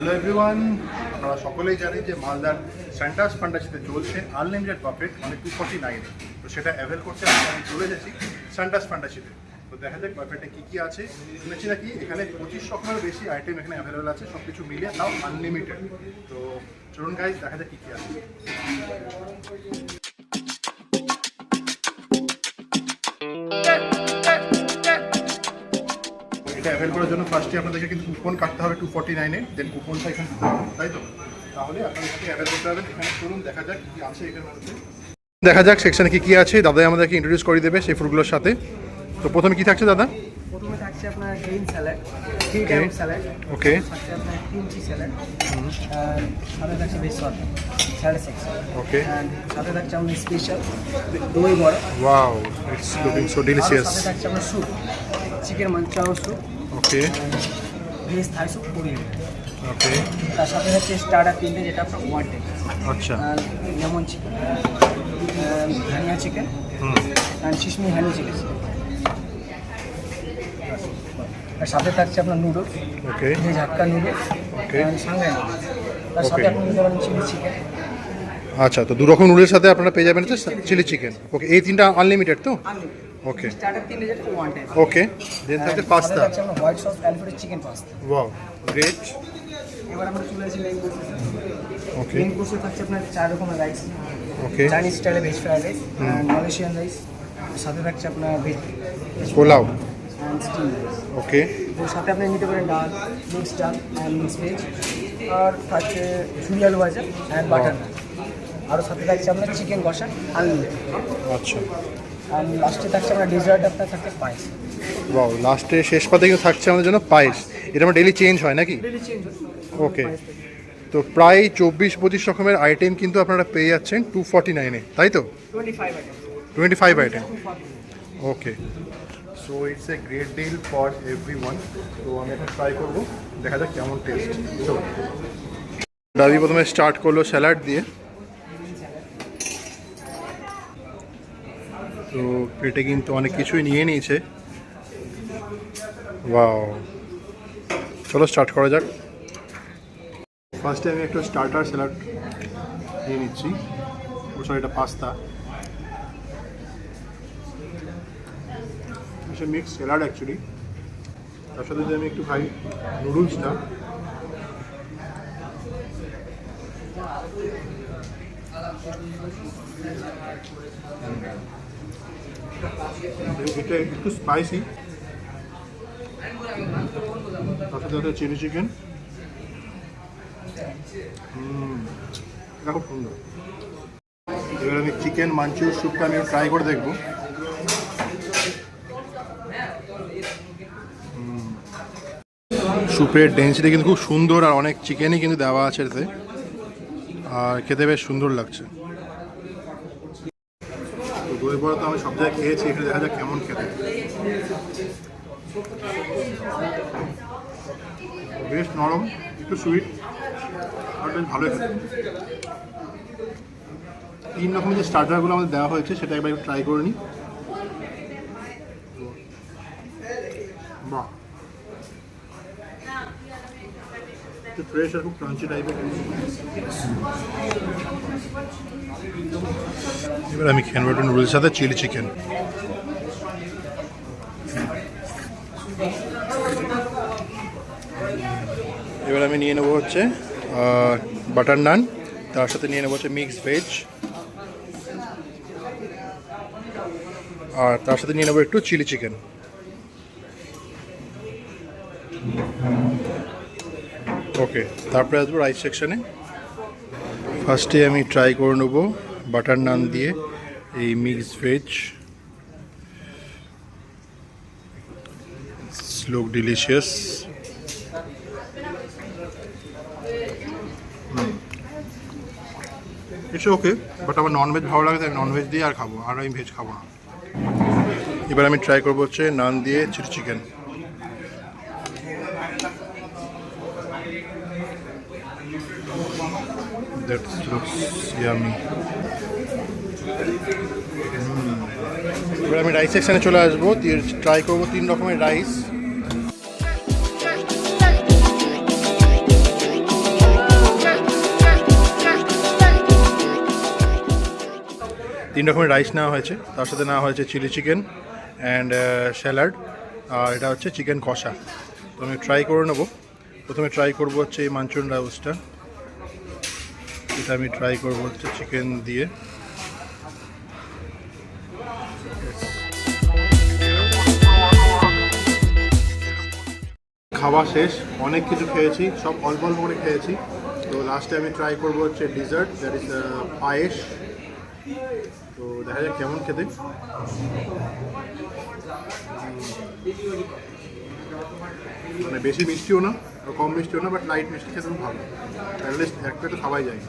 Hello everyone আপনারা সকলেই জানেন যে মালদার স্যান্টাস ফান্ডাসিতে চলছে আনলিমিটেড প্রফিট মানে টু ফর্টি নাইনে তো সেটা অ্যাভেল করতে আমি চলে এসেছি স্যান্টাস ফান্ডাসিতে। তো দেখা যাক প্রফিটে কী কী আছে। শুনেছি নাকি এখানে পঁচিশ রকমের বেশি আইটেম এখানে অ্যাভেলেবেল আছে সব কিছু মিলিয়ে, তাও আনলিমিটেড তো চলুন গাইজ দেখা যাক কী কী আছে। এটা অ্যাভেল করার জন্য ফার্স্টে আপনাদেরকে কিন্তু কুপন কাটতে হবে টু ফর্টি নাইনে দেন কুপনটা এখানে তাই তো? তাহলে আপনাদেরকে অ্যাভেল করতে হবে এখানে চলুন দেখা যাক কী আছে এখানে মধ্যে দেখা যাক সেকশানে কী কী আছে দাদাই আমাদেরকে ইন্ট্রোডিউস করে দেবে সেই ফুডগুলোর সাথে। তো প্রথমে কী থাকছে দাদা? প্রথমে থাকছে আপনার green salad three salad okay আপনার কিমচি স্যালাড আর সাথে থাকছে বেসন অ্যান্ড সাথে থাকছে আমাদের স্পেশাল দই বড়া। ওয়াও ইটস লুকিং সো আর সাথে থাকছে soup chicken manchow soup okay veg Thai soup কুড়ি ওকে তার সাথে থাকছে স্টার্টার তিনটে যেটা আপনার ওয়ান টাইপ আচ্ছা। লেমন চিকেন ধনিয়া chicken hmm. And sesame honey chicken আর সাথে থাকছে আপনার noodles okay hakka noodles. And Shanghai noodles তার সাথে আপনি নিতে পারেন চিলি চিকেন আচ্ছা তো দু রকম নুডলের সাথে আপনারা পেয়ে যাবেন চিলি চিকেন ওকে এই তিনটা আনলিমিটেড তো? ওকে ওকে দেন থাকছে pasta white sauce alfredo chicken pasta wow great এবার আমরা চলে আসি মেইন কোর্সে ওকে মেইন কোর্সে থাকছে আপনার চার রকমের রাইস ওকে চাইনিজ স্টাইলে veg fried rice Malaysian rice সাথে থাকছে আপনার ভেজ পোলাও অ্যান্ড স্টিম ওকে ওর সাথে আপনি নিতে পারেন ডাল মিক্স ডাল অ্যান্ড মিক্স ভেজ আর থাকছে ঝুড়ি আলু ভাজা অ্যান্ড বাটার নান আরও সাথে থাকছে আপনার চিকেন কষা আনলিমিটেড আচ্ছা। আর লাস্টে থাকছে আপনার ডেজার্ট আপনার থাকছে পায়েস। ওয়াও লাস্টে শেষ পাতে কিন্তু থাকছে আমাদের জন্য পায়েস। এটা আমার ডেলি চেঞ্জ হয় নাকি? ডেলি চেঞ্জ ওকে তো প্রায় চব্বিশ পঁচিশ রকমের আইটেম কিন্তু আপনারা পেয়ে যাচ্ছেন টু ফর্টি নাইনে তাই তো? Twenty five item okay so it's a great deal for every one তো আমি এখন ট্রাই করব। দেখা যাক কেমন টেস্ট তো দাদি প্রথমে স্টার্ট করল স্যালাড দিয়ে। তো পেটে কিন্তু অনেক কিছুই নিয়ে নিয়েছে। ওয়াও চলো স্টার্ট করা যাক। ফার্স্টে আমি একটা স্টার্টার স্যালাড নিয়ে নিচ্ছি। ও সরি এটা পাস্তা সে মিক্স স্যালাড অ্যাকচুয়ালি তার সাথে যদি আমি একটু খাই নুডলসটা এটা একটু স্পাইসি তার সাথে আছে চিলি চিকেন এটা খুব সুন্দর। এবার আমি চিকেন মাঞ্চুর স্যুপটা আমি ট্রাই করে দেখব। স্যুপের ডেন্সিটি কিন্তু খুব সুন্দর আর অনেক চিকেনই কিন্তু দেওয়া আছে এতে। আর খেতে বেশ সুন্দর লাগছে। দই তো সব জায়গায় খেয়েছি দেখা কেমন খেতে। নরম, একটু সুইট আর বেশ ভালোই তিন রকমের যে স্টার্টারগুলো আমাদের দেওয়া হয়েছে, সেটা একবার একটু ট্রাই করে নিই। বাহ। একটু ফ্রেশ আর খুব ক্রাঞ্চি টাইপের এবার আমি খেয়ে নেব নুডলসের সাথে চিলি চিকেন এবার আমি নিয়ে নেব হচ্ছে বাটার নান তার সাথে নিয়ে নেব হচ্ছে মিক্স ভেজ আর তার সাথে নিয়ে নেব একটু চিলি চিকেন ওকে তারপরে আসব রাইস সেকশানে ফার্স্টে আমি ট্রাই করে নেব বাটার নান দিয়ে এই mix veg look delicious it's okay but আমার ননভেজ ভালো লাগে, তাই ননভেজ দিয়ে আর খাব, আর আমি ভেজ খাব না। এবার আমি ট্রাই করব হচ্ছে নান দিয়ে chilli chicken That looks yummy. এবার আমি রাইস সেকশানে চলে আসব। ট্রাই করব তিন রকমের রাইস তিন রকমের রাইস নেওয়া হয়েছে। তার সাথে নেওয়া হয়েছে চিলি চিকেন অ্যান্ড স্যালাড আর এটা হচ্ছে চিকেন কষা। তো আমি ট্রাই করে নেব। প্রথমে ট্রাই করব হচ্ছে এই মাঞ্চুন রাইসটা এটা আমি ট্রাই করব হচ্ছে চিকেন দিয়ে। খাওয়া শেষ, অনেক কিছু খেয়েছি, সব অল্প অল্প করে খেয়েছি। তো লাস্টে আমি ট্রাই করব হচ্ছে ডিজার্ট দ্যাট ইজ পায়েস। তো দেখা যাক কেমন খেতে। মানে বেশি মিষ্টিও না। কম মিষ্টিও না বাট লাইট মিষ্টি খেতে ভালো। অ্যাটলিস্ট একটা তো সবাই যায়।